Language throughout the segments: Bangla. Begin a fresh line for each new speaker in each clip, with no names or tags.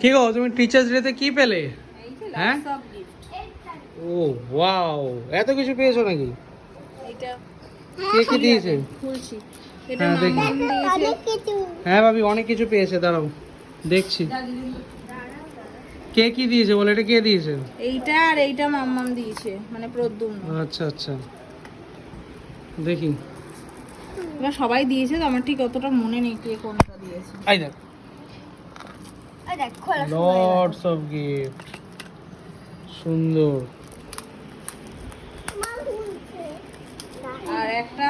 কি গো তুমি টিচার্স ডেতে কি পেলে? হ্যাঁ? ও ওয়াও এত কিছু পেয়েছ নাকি?
এটা
কে কি দিয়েছে? হ্যাঁ, দেখি। হ্যাঁ ভাবি অনেক কিছু পেয়েছে দাঁড়াও দেখছি। কে কি দিয়েছে বলে এটা কে দিয়েছে?
এইটা আর এইটা মাম্মাম দিয়েছে মানে প্রদ্যুম্ন।
আচ্ছা আচ্ছা। দেখি।
এবার সবাই দিয়েছে তো আমার ঠিক অতটা মনে নেই কে কোনটা দিয়েছে।
আই দেখ। লটস অফ গিফট সুন্দর
আর একটা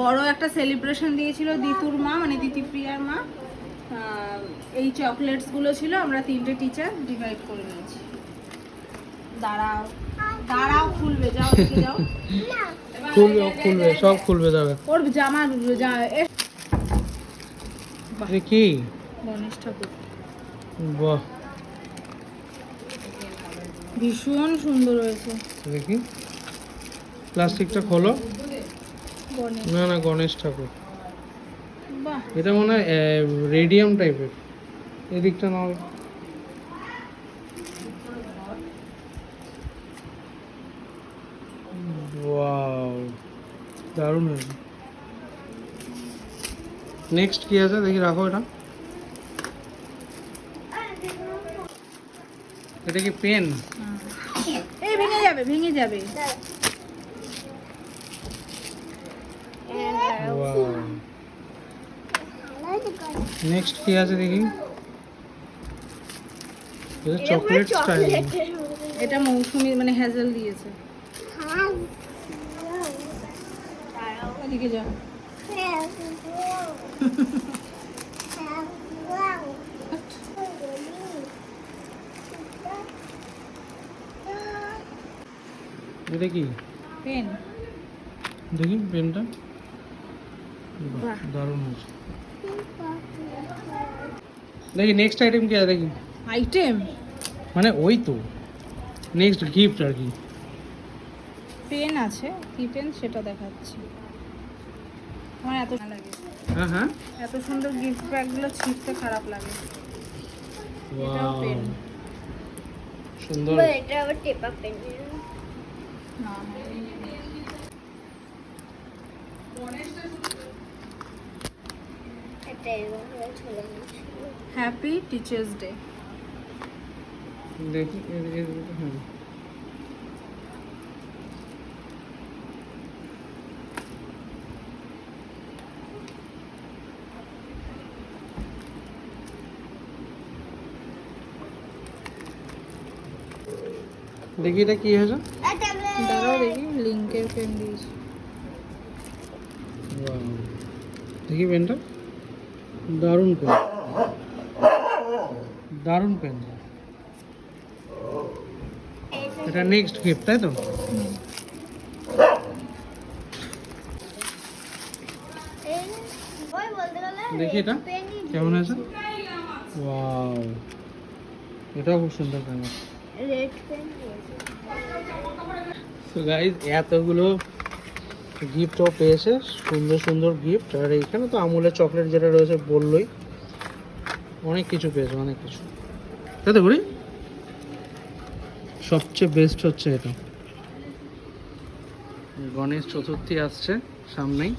বড় একটা সেলিব্রেশন দিয়েছিল দিতুর মা মানে দিতিপ্রিয়ার মা। এই চকলেটসগুলো ছিল আমরা তিনটে টিচার ডিভাইড করে নিয়েছি। দাঁড়াও দাঁড়াও খুলবে যাও যাও।
খুলবে খুলবে সব খুলবে দাঁড়া
ওর জামা
কি?
গণেশ ঠাকুর।
বাহ।
ভীষণ সুন্দর হয়েছে।
দেখি। প্লাস্টিকটা খোলো। না না গণেশ ঠাকুর।
বাহ।
এটা মনে হয় রেডিয়াম টাইপের। এদিকটা নাও। দারুণ হয়েছে। নেক্সট কি আছে? দেখি রাখো এটা। এটা কি পেন?
হুম। এই ভেঙে যাবে ভেঙে যাবে।
নেক্সট কি আছে দেখি? এটা চকলেট স্টাইল
এটা মৌসুমি মানে হ্যাজেল দিয়েছে। এদিকে যাও।
এটা কি?
পেন।
দেখি পেনটা।
বাহ।
দারুণ হয়েছে। দেখি নেক্সট আইটেম কি আছে দেখি।
আইটেম
মানে ওই তো। নেক্সট গিফট আর কি।
পেন আছে। কি পেন সেটা দেখাচ্ছি। আমার এত লাগে।
হ্যাঁ হ্যাঁ।
এত সুন্দর গিফট ব্যাগগুলো ছিঁড়তে খারাপ লাগে. পেন।
সুন্দর।
না না, হ্যাপি টিচার্স ডে
দেখি এ- এ- হ্যাঁ দেখি এটা কি হয়েছে
দাঁড়াও দেখি লিঙ্কের পেন দিয়েছি
Wow. দেখি পেনটা দারুণ পেন দারুণ পেন এটা নেক্সট গিফট তাই তো দেখি এটা কেমন আছে ওয়াও এটাও খুব সুন্দর পেন তো গাইজ এতগুলো গিফটও পেয়েছে, সুন্দর সুন্দর গিফট আর এইখানে তো আমুলের চকলেট যেটা রয়েছে বললোই। অনেক কিছু পেয়েছে, অনেক কিছু। তাই তো করি? সবচেয়ে বেস্ট হচ্ছে এটা। গণেশ চতুর্থী আসছে সামনেই।